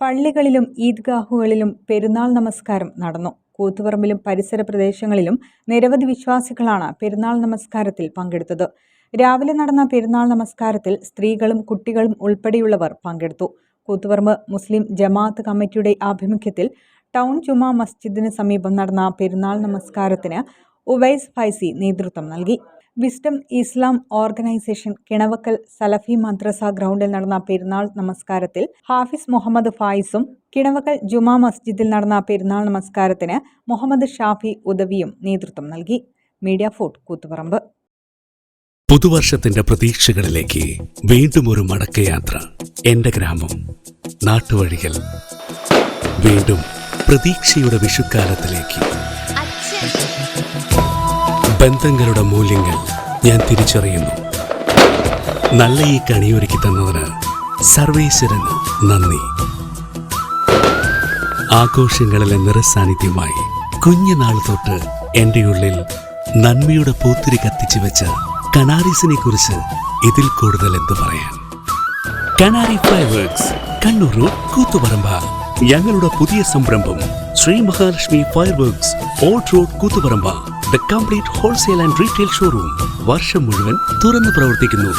പള്ളികളിലും ഈദ്ഗാഹുകളിലും പെരുന്നാൾ നമസ്കാരം നടന്നു. കൂത്തുപറമ്പിലും പരിസര പ്രദേശങ്ങളിലും നിരവധി വിശ്വാസികളാണ് പെരുന്നാൾ നമസ്കാരത്തിൽ പങ്കെടുത്തത്. രാവിലെ നടന്ന പെരുന്നാൾ നമസ്കാരത്തിൽ സ്ത്രീകളും കുട്ടികളും ഉൾപ്പെടെയുള്ളവർ പങ്കെടുത്തു. കൂത്തുപറമ്പ് മുസ്ലിം ജമാഅത്ത് കമ്മിറ്റിയുടെ ആഭിമുഖ്യത്തിൽ ടൗൺ ജുമാ മസ്ജിദിന് സമീപം നടന്ന പെരുന്നാൾ നമസ്കാരത്തിന് ഉവൈസ് ഫൈസി നേതൃത്വം നൽകി. വിസ്ഡം ഇസ്ലാം ഓർഗനൈസേഷൻ കിണവക്കൽ സലഫി മദ്രസ ഗ്രൗണ്ടിൽ നടന്ന പെരുന്നാൾ നമസ്കാരത്തിൽ ഹാഫിസ് മുഹമ്മദ് ഫായിസും കിണവക്കൽ ജുമാ മസ്ജിദിൽ നടന്ന പെരുന്നാൾ നമസ്കാരത്തിന് മുഹമ്മദ് ഷാഫി ഉദവിയും നേതൃത്വം നൽകി. Media Fort Koothuparamba. പുതുവർഷത്തിന്റെ പ്രതീക്ഷകളിലേക്ക് വീണ്ടും ഒരു മടക്കയാത്ര എന്റെ ഗ്രാമം നാട്ടുവഴികൾ. വീണ്ടും പ്രതീക്ഷയുടെ വിഷുക്കാലത്തിലേക്ക്. ബന്ധങ്ങളുടെ മൂല്യങ്ങൾ ഞാൻ തിരിച്ചറിയുന്നു. നല്ല ഈ കണിയൊരുക്കി തന്നതിന് സർവേശ്വരന് നന്ദി. ആഘോഷങ്ങളിലെ നിറസാന്നിധ്യമായി കുഞ്ഞുനാൾ തൊട്ട് എന്റെ ഉള്ളിൽ നന്മയുടെ പൂത്തിരി കത്തിച്ചു വെച്ച കനാരീസിനെ കുറിച്ച് ഇതിൽ കൂടുതൽ എന്തു പറയാൻ കനാരി ഫയർവർക്സ് കണ്ണൂർ കൂത്തുപറമ്പ. ഞങ്ങളുടെ പുതിയ സംരംഭം Shri Mahalakshmi fireworks old road Koothuparamba. The complete wholesale and retail showroom വർഷം മുഴുവൻ തുറന്നു പ്രവർത്തിക്കുന്നു.